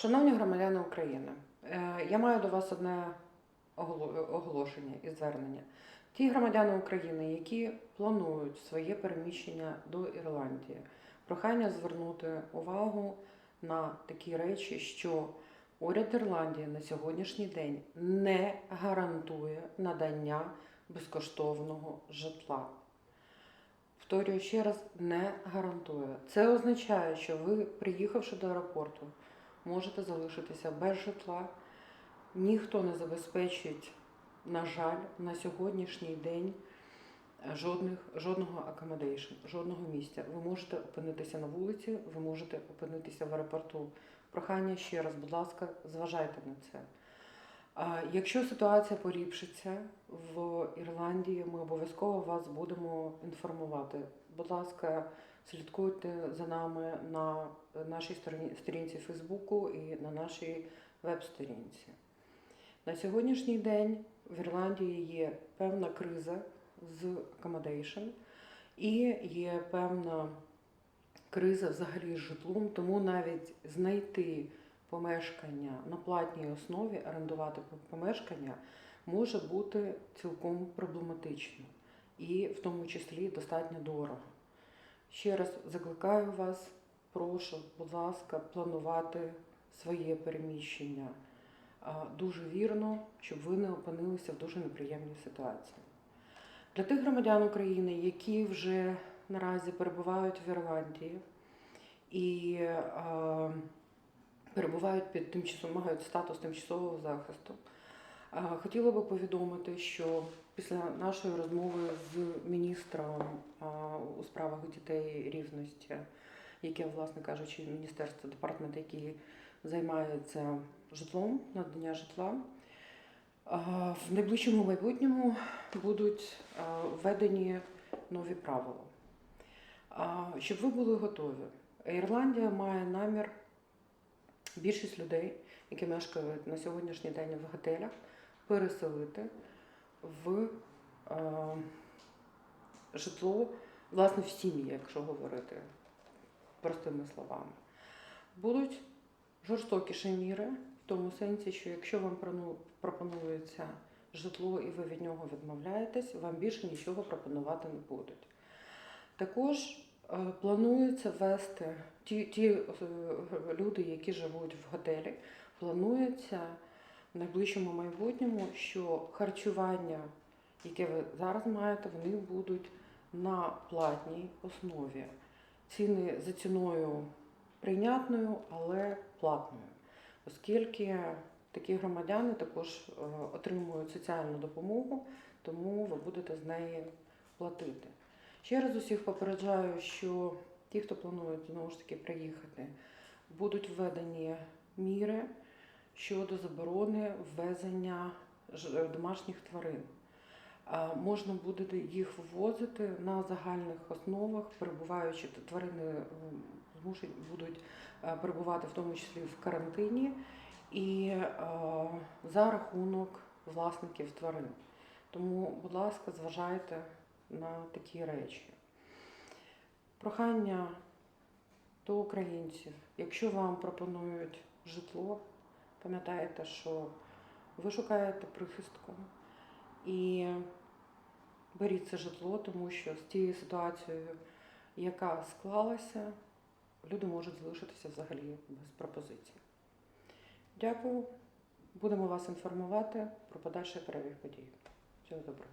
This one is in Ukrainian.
Шановні громадяни України, е, я маю до вас одне оголошення і звернення. Ті громадяни України, які планують своє переміщення до Ірландії, прохання звернути увагу на такі речі, що уряд Ірландії на сьогоднішній день не гарантує надання безкоштовного житла. Повторюю ще раз, не гарантує. Це означає, що ви, приїхавши до аеропорту, можете залишитися без житла. Ніхто не забезпечить, на жаль, на сьогоднішній день жодних, жодного accommodation, жодного місця. Ви можете опинитися на вулиці, ви можете опинитися в аеропорту. Прохання ще раз, будь ласка, зважайте на це. Якщо ситуація поліпшиться в Ірландії, ми обов'язково вас будемо інформувати. Будь ласка, слідкуйте за нами на нашій сторінці Фейсбуку і на нашій веб-сторінці. На сьогоднішній день в Ірландії є певна криза з accommodation і є певна криза взагалі з житлом, тому навіть знайти помешкання на платній основі, орендувати помешкання може бути цілком проблематично і в тому числі достатньо дорого. Ще раз закликаю вас, прошу, будь ласка, планувати своє переміщення дуже вірно, щоб ви не опинилися в дуже неприємній ситуації. Для тих громадян України, які вже наразі перебувають в Ірландії і перебувають під тимчасово мають статус тимчасового захисту. Хотіла би повідомити, що після нашої розмови з міністром у справах дітей рівності, яке, власне кажучи, міністерство, департамент, який займається житлом, надання житла, в найближчому майбутньому будуть введені нові правила. Щоб ви були готові, Ірландія має намір більшість людей, які мешкають на сьогоднішній день в готелях, переселити в е, житло, власне, в сім'ї, якщо говорити простими словами. Будуть жорстокіші міри в тому сенсі, що якщо вам пропонується житло і ви від нього відмовляєтесь, вам більше нічого пропонувати не будуть. Також е, планується вести ті, ті е, люди, які живуть в готелі, планується найближчому майбутньому, що харчування, яке ви зараз маєте, вони будуть на платній основі. Ціни за ціною прийнятною, але платною, оскільки такі громадяни також е, отримують соціальну допомогу, тому ви будете з неї платити. Ще раз усіх попереджаю, що ті, хто планують знову ж таки приїхати, будуть введені міри щодо заборони ввезення е, домашніх тварин. Можна буде їх ввозити на загальних основах, перебуваючи тварини змушені будуть е, перебувати в тому числі в карантині і е, за рахунок власників тварин. Тому, будь ласка, зважайте на такі речі. Прохання до українців, якщо вам пропонують житло, пам'ятайте, що ви шукаєте прихистку і беріть це житло, тому що з тією ситуацією, яка склалася, люди можуть залишитися взагалі без пропозицій. Дякую. Будемо вас інформувати про подальший перебіг подій. Всього доброго.